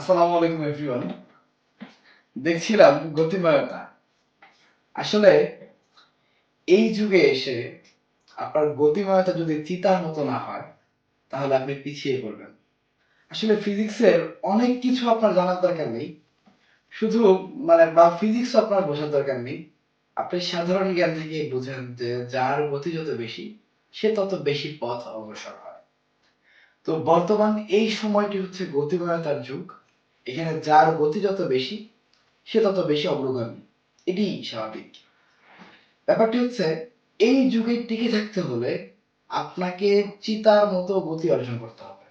আসসালামু আলাইকুম এভরিওয়ান দেখছিলাম গতিময়তা। আসলে, এই যুগে এসে আপনার গতিময়তা যদি চিতার মতো না হয়, তাহলে আপনি পিছিয়ে পড়বেন। আসলে ফিজিক্সের অনেক কিছু আপনার জানার দরকার নেই। শুধু মানে বা ফিজিক্স আপনার বোঝার দরকার নেই। আপনি সাধারণ জ্ঞান থেকে বুঝেন যে যার গতি যত বেশি, সে তত বেশি পথ অগ্রসর হয়। তো বর্তমান এই সময়টি হচ্ছে গতিময়তার যুগ। এখানে যার গতি যত বেশি, সে তত বেশি অগ্রগামী। এটি স্বাভাবিক। ব্যাপারটি হচ্ছে, এই যুগে টিকে থাকতে হলে আপনাকে চিতার মতো গতি অর্জন করতে হবে।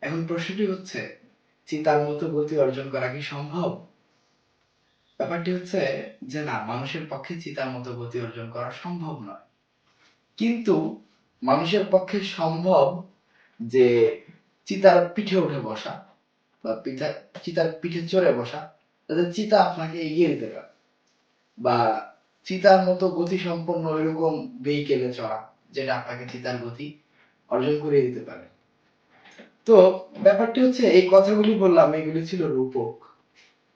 এখন প্রশ্নটি হচ্ছে, চিতার মতো গতি অর্জন করা কি সম্ভব? ব্যাপারটি হচ্ছে যে, না, মানুষের পক্ষে চিতার মতো গতি অর্জন করা সম্ভব নয়। কিন্তু মানুষের পক্ষে সম্ভব যে, চিতার পিঠে উঠে বসা। বা পিঠা, চিতার পিঠে চড়ে বসা যাতে চিতা আপনাকে এগিয়ে দিতে পারে। বা চিতার মতো গতি সম্পন্ন এরকম ভেহিকেলে চড়া, যেটা আপনাকে চিতার গতি অর্জন করে দিতে পারে। তো ব্যাপারটি হচ্ছে, এই কথাগুলি বললাম, এগুলি ছিল রূপক।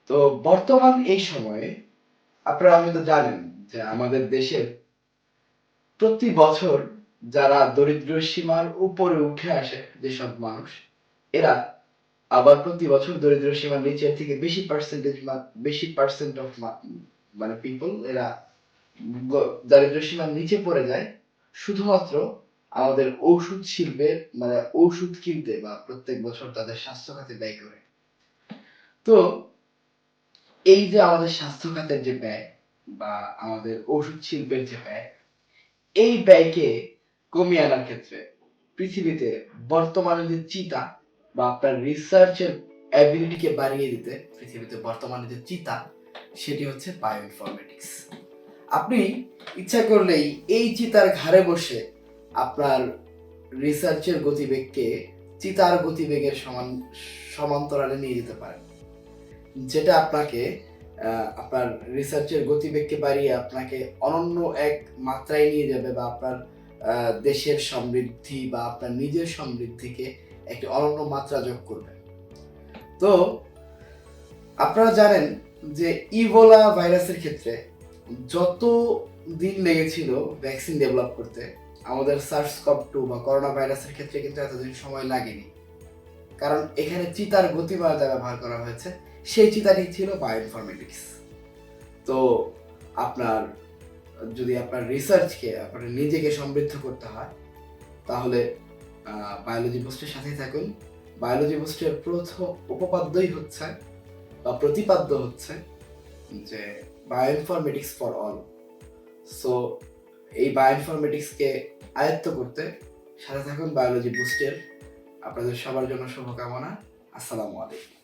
তো বর্তমান এই সময়ে, আপনারা আমি তো জানেন যে আমাদের দেশের প্রতি বছর যারা দরিদ্র সীমার উপরে উঠে আসে যেসব মানুষ, এরা আবার প্রতি বছর দরিদ্র সীমার নিচের থেকে বেশি পার্সেন্টেজ বেশি পার্সেন্ট অফ মানে পিপল এরা দারিদ্র সীমার নিচে পড়ে যায়। শুধুমাত্র আমাদের ঔষধ শিল্পের মানে ঔষধ কিনতে বা প্রত্যেক বছর তাদের স্বাস্থ্য খাতে ব্যয় করে। তো এই যে আমাদের স্বাস্থ্য খাতের যে ব্যয় বা আমাদের ঔষধ শিল্পের যে ব্যয়, এই ব্যয়কে কমিয়ে আনার ক্ষেত্রে পৃথিবীতে বর্তমানে যে চিতা বা আপনার রিসার্চের অ্যাবিলিটিকে বাড়িয়ে দিতে পৃথিবীতে বর্তমানে যে চিতা, সেটি হচ্ছে বায়োইনফরমেটিক্স আপনি ইচ্ছা করলেই এই চিতার ঘাড়ে বসে আপনার রিসার্চের গতিবেগকে চিতার গতিবেগের সমান, সমান্তরালে নিয়ে যেতে পারেন। যেটা আপনাকে আপনার রিসার্চের গতিবেগকে বাড়িয়ে আপনাকে অনন্য এক মাত্রায় নিয়ে যাবে বা আপনার দেশের সমৃদ্ধি বা আপনার নিজের সমৃদ্ধিকে একটি অনন্য মাত্রা যোগ করবে। তো, আপনারা জানেন যে ইবোলা ভাইরাসের ক্ষেত্রে যত দিন লেগেছিল ভ্যাকসিন ডেভেলপ করতে, আমাদের সার্স কপ টু বা করোনা ভাইরাসের ক্ষেত্রে কিন্তু এতদিন সময় লাগেনি। কারণ এখানে চিতার গতিময়তা ব্যবহার করা হয়েছে, সেই চিতাটি ছিল বায়োইনফরমেটিক্স তো আপনার, যদি আপনার রিসার্চকে আপনার নিজেকে সমৃদ্ধ করতে হয়, তাহলে বায়োলজি পোস্টের সাথেই থাকুন। বায়োলজি পোস্টের প্রথম উপপাদ্যই হচ্ছে, বা প্রতিপাদ্য হচ্ছে, যে বায়োইনফরমেটিক্স ফর অল সো এই বায়োইনফরমেটিক্সকে আয়ত্ত করতে সাথে থাকুন বায়োলজি বুস্টের আপনাদের সবার জন্য শুভকামনা। আসসালামু আলাইকুম।